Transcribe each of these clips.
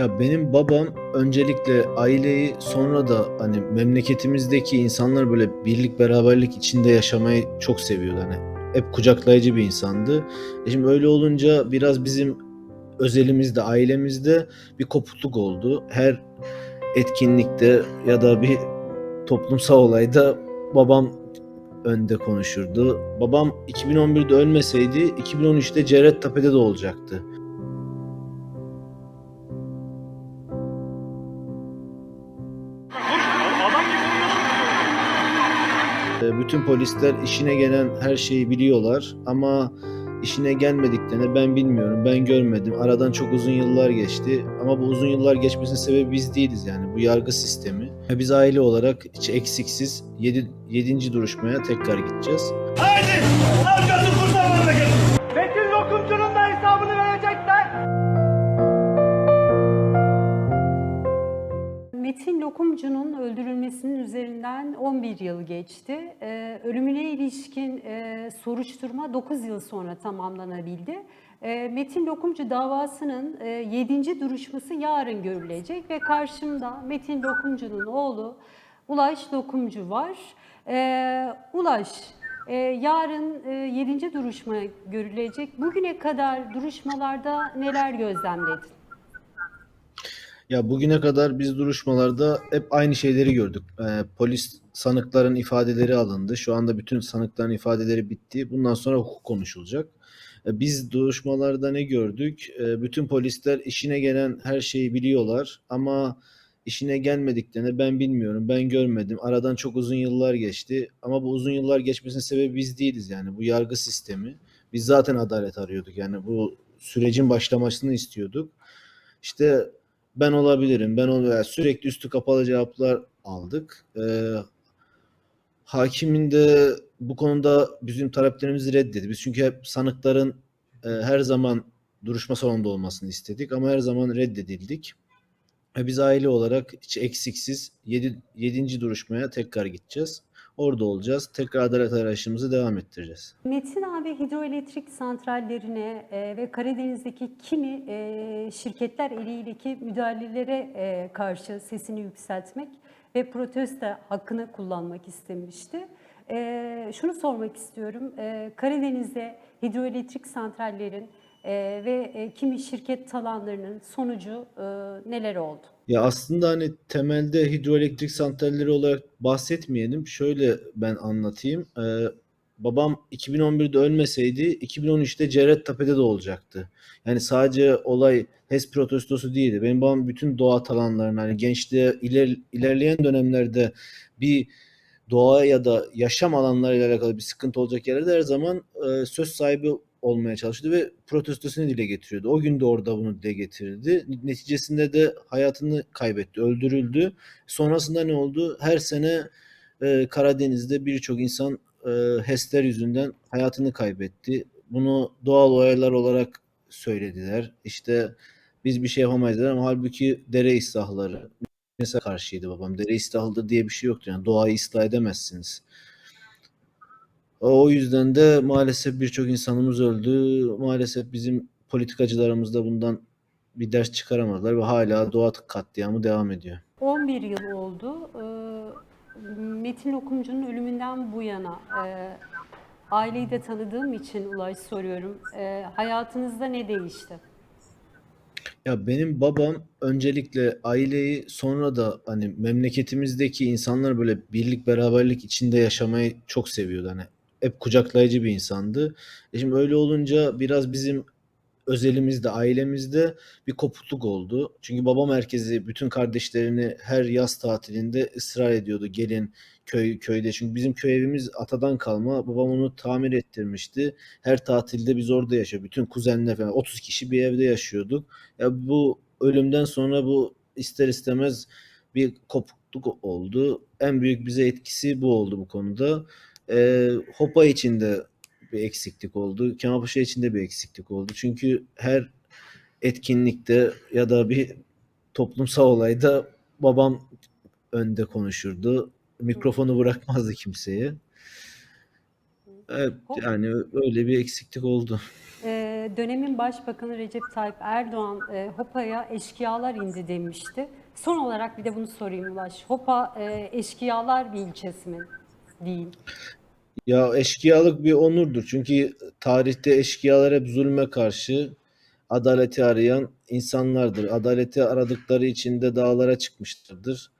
Ya benim babam öncelikle aileyi sonra da hani memleketimizdeki insanlar böyle birlik beraberlik içinde yaşamayı çok seviyordu. Hani hep kucaklayıcı bir insandı. E şimdi öyle olunca biraz bizim özelimizde, ailemizde bir kopukluk oldu. Her etkinlikte ya da bir toplumsal olayda babam önde konuşurdu. Babam 2011'de ölmeseydi 2013'te Cerettepe'de de olacaktı. Bütün polisler işine gelen her şeyi biliyorlar ama işine gelmediklerini ben bilmiyorum, ben görmedim. Aradan çok uzun yıllar geçti ama bu uzun yıllar geçmesinin sebebi biz değiliz yani bu yargı sistemi. Biz aile olarak hiç eksiksiz 7. 7. duruşmaya tekrar gideceğiz. Haydi! Arkası kurtar memleketi! Metin Lokumcu'nun da Metin Lokumcu'nun öldürülmesinin üzerinden 11 yıl geçti. Ee, ölümüne ilişkin e, soruşturma 9 yıl sonra tamamlanabildi. Ee, Metin Lokumcu davasının e, 7. duruşması yarın görülecek ve karşımda Metin Lokumcu'nun oğlu Ulaş Lokumcu var. Ee, Ulaş, e, yarın e, 7. duruşma görülecek. Bugüne kadar duruşmalarda neler gözlemledin? Ya bugüne kadar biz duruşmalarda hep aynı şeyleri gördük. Ee, polis sanıkların ifadeleri alındı. Şu anda bütün sanıkların ifadeleri bitti. Bundan sonra hukuk konuşulacak. Ee, biz duruşmalarda ne gördük? Ee, bütün polisler işine gelen her şeyi biliyorlar ama işine gelmediklerini ben bilmiyorum, ben görmedim. Aradan çok uzun yıllar geçti ama bu uzun yıllar geçmesinin sebebi biz değiliz yani bu yargı sistemi. Biz zaten adalet arıyorduk yani bu sürecin başlamasını istiyorduk. İşte ben olabilirim, ben ol yani sürekli üstü kapalı cevaplar aldık. Ee, hakimin de bu konuda bizim taleplerimizi reddetti. Biz çünkü hep sanıkların e, her zaman duruşma salonunda olmasını istedik ama her zaman reddedildik. E, biz aile olarak hiç eksiksiz 7. 7. duruşmaya tekrar gideceğiz. Orada olacağız. Tekrar adalet arayışımızı devam ettireceğiz. Metin abi hidroelektrik santrallerine e, ve Karadeniz'deki kimi e, şirketler eliyleki müdahalelere e, karşı sesini yükseltmek ve protesto hakkını kullanmak istemişti. E, şunu sormak istiyorum. Karadeniz'de hidroelektrik santrallerin e, ve e, kimi şirket talanlarının sonucu e, neler oldu? Ya aslında hani temelde hidroelektrik santralleri olarak bahsetmeyelim. Şöyle ben anlatayım. Ee, babam 2011'de ölmeseydi 2013'te Cerettepe'de de olacaktı. Yani sadece olay HES protestosu değildi. Benim babam bütün doğa alanlarına hani gençliğe iler, ilerleyen dönemlerde bir doğa ya da yaşam alanlarıyla alakalı bir sıkıntı olacak yerlerde her zaman e, söz sahibi olmaya çalıştı ve protestosunu dile getiriyordu. O gün de orada bunu dile getirdi. Neticesinde de hayatını kaybetti, öldürüldü. Sonrasında ne oldu? Her sene e, Karadeniz'de birçok insan e, HES'ler yüzünden hayatını kaybetti. Bunu doğal olaylar olarak söylediler. İşte biz bir şey yapamayız dediler ama halbuki dere ıslahları mesela karşıydı babam. Dere ıslahıdır diye bir şey yoktu. Yani doğayı ıslah edemezsiniz. O yüzden de maalesef birçok insanımız öldü. Maalesef bizim politikacılarımız da bundan bir ders çıkaramadılar ve hala doğa katliamı devam ediyor. 11 yıl oldu. Ee, Metin Okumcu'nun ölümünden bu yana e, aileyi de tanıdığım için Ulaş soruyorum. E, hayatınızda ne değişti? Ya benim babam öncelikle aileyi sonra da hani memleketimizdeki insanlar böyle birlik beraberlik içinde yaşamayı çok seviyordu. Hani hep kucaklayıcı bir insandı. E şimdi öyle olunca biraz bizim özelimizde, ailemizde bir kopukluk oldu. Çünkü babam herkesi, bütün kardeşlerini her yaz tatilinde ısrar ediyordu. Gelin köy köyde. Çünkü bizim köy evimiz atadan kalma. Babam onu tamir ettirmişti. Her tatilde biz orada yaşıyor. Bütün kuzenler falan 30 kişi bir evde yaşıyorduk. Ya bu ölümden sonra bu ister istemez bir kopukluk oldu. En büyük bize etkisi bu oldu bu konuda. Ee, Hopa için de bir eksiklik oldu. Kemalpaşa için de bir eksiklik oldu. Çünkü her etkinlikte ya da bir toplumsal olayda babam önde konuşurdu. Mikrofonu bırakmazdı kimseye. Evet, yani öyle bir eksiklik oldu. Ee, e, dönemin Başbakanı Recep Tayyip Erdoğan e, Hopa'ya eşkıyalar indi demişti. Son olarak bir de bunu sorayım Ulaş. Hopa e, eşkıyalar bir ilçesi mi? Değil. Ya eşkıyalık bir onurdur. Çünkü tarihte eşkıyalar hep zulme karşı adaleti arayan insanlardır. Adaleti aradıkları için de dağlara çıkmışlardır.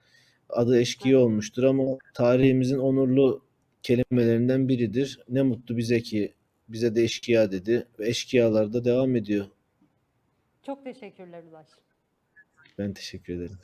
Adı eşkıya olmuştur ama tarihimizin onurlu kelimelerinden biridir. Ne mutlu bize ki bize de eşkıya dedi ve eşkıyalar da devam ediyor. Çok teşekkürler Ulaş. Ben teşekkür ederim.